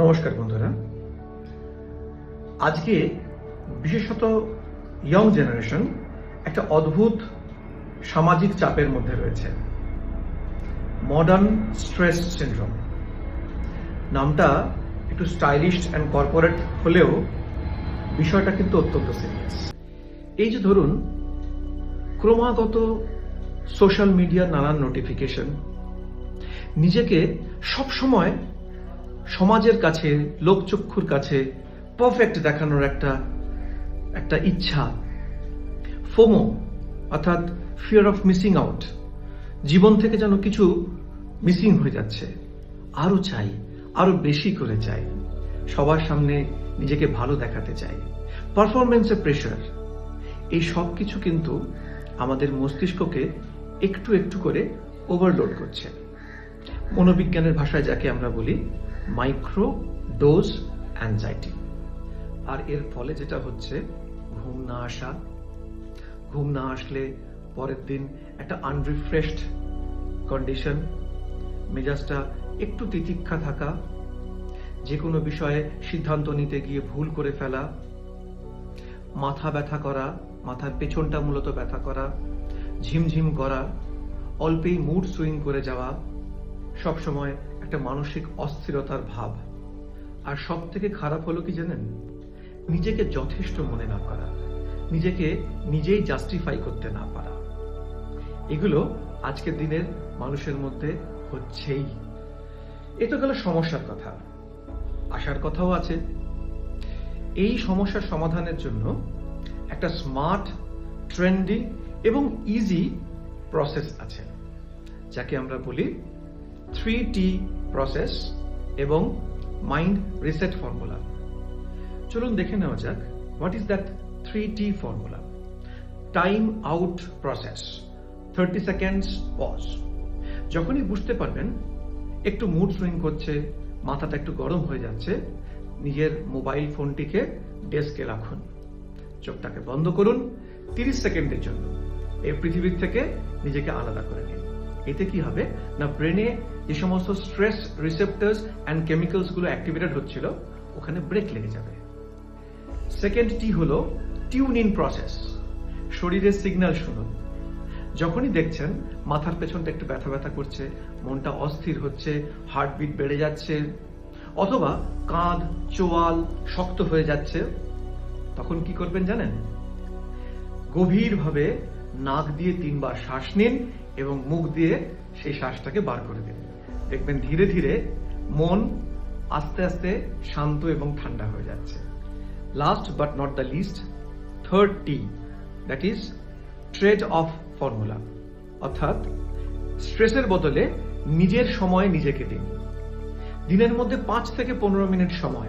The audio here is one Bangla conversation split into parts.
নমস্কার বন্ধুরা। আজকে বিশেষত ইয়ং জেনারেশন একটা অদ্ভুত সামাজিক চাপের মধ্যে রয়েছে। মডার্ন স্ট্রেস সিন্ড্রোম নামটা একটু স্টাইলিশ অ্যান্ড কর্পোরেট হলেও বিষয়টা কিন্তু অত্যন্ত সিরিয়াস এই যে ধরুন, ক্রমাগত সোশ্যাল মিডিয়ার নানান নোটিফিকেশন নিজেকে সব সময় সমাজের কাছে, লোকচক্ষুর কাছে পারফেক্ট দেখানোর একটা একটা ইচ্ছা। ফোমো, অর্থাৎ ফিয়ার অফ মিসিং আউট জীবন থেকে যেন কিছু মিসিং হয়ে যাচ্ছে। আরও চাই আরও বেশি করে চাই। সবার সামনে নিজেকে ভালো দেখাতে চাই। পারফরমেন্সের প্রেশার এই সব কিছু কিন্তু আমাদের মস্তিষ্ককে একটু একটু করে ওভারলোড করছে। মনোবিজ্ঞানের ভাষায় যাকে আমরা বলি মাইক্রো ডোজ অ্যাংজাইটি। আর এর ফলে যেটা হচ্ছে, ঘুম না আসা, ঘুম না আসলে পরের দিন একটা আনরিফ্রেশড কন্ডিশন মেজাজটা একটু তিতিক্ষা থাকা যে কোনো বিষয়ে সিদ্ধান্ত নিতে গিয়ে ভুল করে ফেলা, মাথা ব্যথা করা, মাথার পেছনটা মূলত ব্যথা করা, ঝিমঝিম করা, অল্পেই মুড সুইং করে যাওয়া সব সময় একটা মানসিক অস্থিরতার ভাব। আর সব থেকে খারাপ হলো কি জানেন? নিজেকে যথেষ্ট মনে না করা। নিজেকে নিজেই জাস্টিফাই করতে না পারা। এগুলো আজকের দিনের মানুষের মধ্যে হচ্ছেই। এ তো গেল সমস্যার কথা। আসার কথাও আছে। এই সমস্যার সমাধানের জন্য একটা স্মার্ট ট্রেন্ডি এবং ইজি প্রসেস আছে, যাকে আমরা বলি থ্রি টি প্রসেস এবং মাইন্ড রিসেট ফর্মুলা চলুন দেখে নেওয়া যাক what is that three T formula time out process thirty seconds pause যখনই বুঝতে পারবেন, একটু মুড সুইং করছে, মাথাটা একটু গরম হয়ে যাচ্ছে, নিজের মোবাইল ফোনটিকে ডেস্কে রাখুন। চোখটাকে বন্ধ করুন, তিরিশ সেকেন্ডের জন্য। এই পৃথিবীর থেকে নিজেকে আলাদা করে নিন। এতে কি হবে? না ব্রেনে যে সমস্ত স্ট্রেস রিসেপ্টার্স অ্যান্ড কেমিক্যালসগুলো অ্যাক্টিভেটেড হচ্ছিল, ওখানে ব্রেক লেগে যাবে। সেকেন্ড টি হলো টিউন ইন প্রসেস শরীরের সিগন্যাল শুনুন। যখনই দেখছেন মাথার পেছনটা একটু ব্যথা ব্যথা করছে, মনটা অস্থির হচ্ছে হার্টবিট বেড়ে যাচ্ছে, অথবা কাঁধ, চোয়াল শক্ত হয়ে যাচ্ছে, তখন কি করবেন জানেন? গভীরভাবে নাক দিয়ে তিনবার শ্বাস নিন এবং মুখ দিয়ে সেই শ্বাসটাকে বার করে দিন। দেখবেন ধীরে ধীরে মন আস্তে আস্তে শান্ত এবং ঠান্ডা হয়ে যাচ্ছে। Last but not the least third T that is trade off formula অর্থাৎ স্ট্রেসের বদলে নিজের সময় নিজেকে দিন। দিনের মধ্যে পাঁচ থেকে পনেরো মিনিট সময়।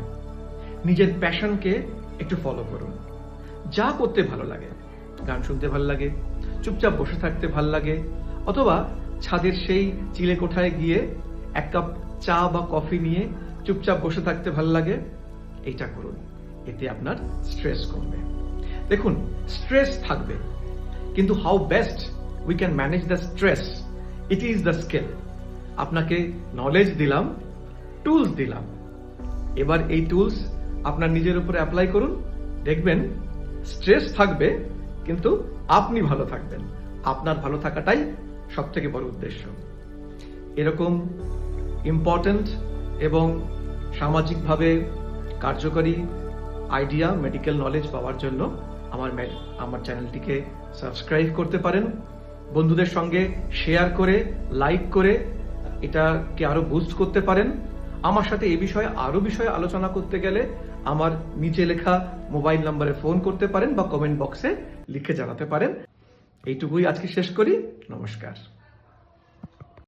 নিজের প্যাশনকে একটু ফলো করুন। যা করতে ভালো লাগে, গান শুনতে ভালো লাগে চুপচাপ বসে থাকতে ভালো লাগে, অথবা ছাদের সেই চিলে কোঠায় গিয়ে এক কাপ চা বা কফি নিয়ে চুপচাপ বসে থাকতে ভালো লাগে এটা করুন। এতে আপনার স্ট্রেস কমবে। দেখুন, স্ট্রেস থাকবে, কিন্তু how best we can manage the stress, it is the skill. আপনাকে নলেজ দিলাম, টুলস দিলাম। এবার এই টুলস আপনার নিজের উপরে অ্যাপ্লাই করুন, দেখবেন স্ট্রেস থাকবে কিন্তু আপনি ভালো থাকবেন। আপনার ভালো থাকাটাই সব থেকে বড় উদ্দেশ্য। এরকম ইম্পর্ট্যান্ট এবং সামাজিকভাবে কার্যকরী আইডিয়া মেডিকেল নলেজ পাওয়ার জন্য আমার আমার চ্যানেলটিকে সাবস্ক্রাইব করতে পারেন। বন্ধুদের সঙ্গে শেয়ার করে লাইক করে এটাকে আরও বুস্ট করতে পারেন। আমার সাথে এ বিষয়ে আরও বিষয়ে আলোচনা করতে গেলে আমার নিচে লেখা মোবাইল নম্বরে ফোন করতে পারেন বা কমেন্ট বক্সে লিখে জানাতে পারেন। এইটুকুই আজকে শেষ করি। নমস্কার।